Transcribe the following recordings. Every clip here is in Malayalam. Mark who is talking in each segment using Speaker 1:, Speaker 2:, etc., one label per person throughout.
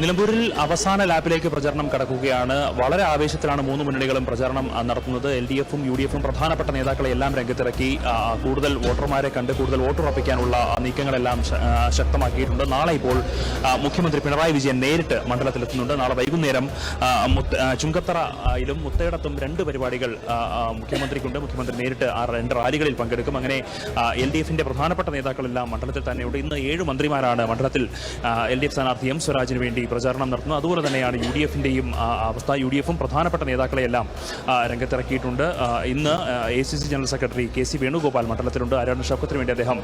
Speaker 1: നിലമ്പൂരിൽ അവസാന ലാപ്പിലേക്ക് പ്രചരണം കടക്കുകയാണ്. വളരെ ആവേശത്തിലാണ് മൂന്ന് മുന്നണികളും പ്രചരണം നടത്തുന്നത്. എൽ ഡി എഫും യു ഡി എഫും പ്രധാനപ്പെട്ട നേതാക്കളെ എല്ലാം രംഗത്തിറക്കി. കൂടുതൽ വോട്ടർമാരെ കണ്ട് കൂടുതൽ വോട്ടുറപ്പിക്കാനുള്ള നീക്കങ്ങളെല്ലാം ശക്തമാക്കിയിട്ടുണ്ട്. നാളെ ഇപ്പോൾ മുഖ്യമന്ത്രി പിണറായി വിജയൻ നേരിട്ട് മണ്ഡലത്തിലെത്തുന്നുണ്ട്. നാളെ വൈകുന്നേരം ചുങ്കത്തറയിലും മുത്തേടത്തും രണ്ട് പരിപാടികൾ മുഖ്യമന്ത്രിക്കുണ്ട്. മുഖ്യമന്ത്രി നേരിട്ട് ആ രണ്ട് റാലികളിൽ പങ്കെടുക്കും. അങ്ങനെ എൽ ഡി എഫിന്റെ പ്രധാനപ്പെട്ട നേതാക്കളെല്ലാം മണ്ഡലത്തിൽ തന്നെയുണ്ട്. ഇന്ന് ഏഴ് മന്ത്രിമാരാണ് മണ്ഡലത്തിൽ എൽ ഡി എഫ് സ്ഥാനാർത്ഥി എം സ്വരാജിന് വേണ്ടി പ്രചാരണം നടത്തുന്നത്. അതുപോലെ തന്നെയാണ് യു ഡി എഫിന്റെയും അവസ്ഥ. യു ഡി എഫും പ്രധാനപ്പെട്ട നേതാക്കളെയെല്ലാം രംഗത്തിറക്കിയിട്ടുണ്ട്. ഇന്ന് A C C general secretary K C Venugopal മണ്ഡലത്തിലുണ്ട്. ആരാണ് ഷൗക്കത്തിന് വേണ്ടി അദ്ദേഹം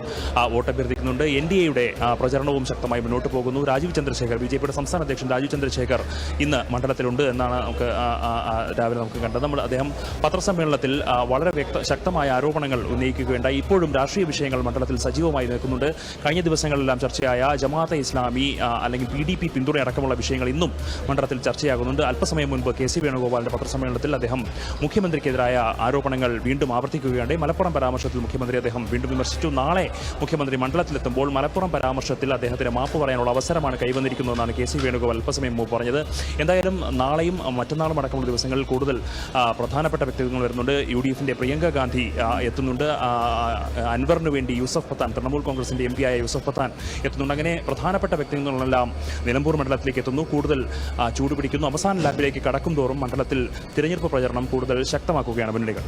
Speaker 1: വോട്ടഭ്യർത്ഥിക്കുന്നുണ്ട്. എൻ ഡി എയുടെ പ്രചരണവും ശക്തമായി മുന്നോട്ട് പോകുന്നു. രാജീവ് ചന്ദ്രശേഖർ ബി ജെ പിയുടെ സംസ്ഥാന അധ്യക്ഷൻ രാജീവ് ചന്ദ്രശേഖർ ഇന്ന് മണ്ഡലത്തിലുണ്ട് എന്നാണ് നമുക്ക് രാവിലെ നമുക്ക് കണ്ടത്. നമ്മൾ അദ്ദേഹം പത്രസമ്മേളനത്തിൽ വളരെ വ്യക്ത ശക്തമായ ആരോപണങ്ങൾ ഉന്നയിക്കുകയുണ്ടായി. ഇപ്പോഴും രാഷ്ട്രീയ വിഷയങ്ങൾ മണ്ഡലത്തിൽ സജീവമായി നിൽക്കുന്നുണ്ട്. കഴിഞ്ഞ ദിവസങ്ങളിലെല്ലാം ചർച്ചയായ ജമാഅത്തെ ഇസ്ലാമി അല്ലെങ്കിൽ പി ഡി പി പിന്തുണ അടക്കമുള്ള വിഷയങ്ങൾ ഇന്നും മണ്ഡലത്തിൽ ചർച്ചയാകുന്നുണ്ട്. അല്പസമയം മുൻപ് കെ സി വേണുഗോപാലിന്റെ പത്രസമ്മേളനത്തിൽ അദ്ദേഹം മുഖ്യമന്ത്രിക്കെതിരായ ആരോപണങ്ങൾ വീണ്ടും ആവർത്തിക്കുകയുണ്ടായി. മലപ്പുറം പരാമർശത്തിൽ മുഖ്യമന്ത്രി അദ്ദേഹം വീണ്ടും വിമർശിച്ചു. നാളെ മുഖ്യമന്ത്രി മണ്ഡലത്തിലെത്തുമ്പോൾ മലപ്പുറം പരാമർശത്തിൽ അദ്ദേഹത്തിന് മാപ്പ് പറയാനുള്ള അവസരമാണ് കൈവന്നിരിക്കുന്നതെന്നാണ് കെ സി വേണുഗോപാൽ അല്പസമയം മുമ്പ് പറഞ്ഞത്. എന്തായാലും നാളെയും മറ്റന്നാളും അടക്കമുള്ള ദിവസങ്ങളിൽ കൂടുതൽ പ്രധാനപ്പെട്ട വ്യക്തിത്വങ്ങൾ വരുന്നുണ്ട്. യു ഡി എഫിന്റെ പ്രിയങ്ക ഗാന്ധി എത്തുന്നുണ്ട്. അൻവറിന് വേണ്ടി യൂസഫ് പത്താൻ തൃണമൂൽ കോൺഗ്രസിന്റെ എം ആയ യൂസഫ് പത്താൻ എത്തുന്നുണ്ട്. അങ്ങനെ പ്രധാനപ്പെട്ട വ്യക്തികളെല്ലാം നിലമ്പൂർ മണ്ഡലത്തിലേക്ക് എത്തുന്നു കൂടുതൽ ചൂടുപിടിക്കുന്നു അവസാന ലാപ്പിലേക്ക് കടക്കും തോറും മണ്ഡലത്തിൽ തിരഞ്ഞെടുപ്പ് പ്രചരണം കൂടുതൽ ശക്തമാക്കുകയാണ് മുന്നണികൾ.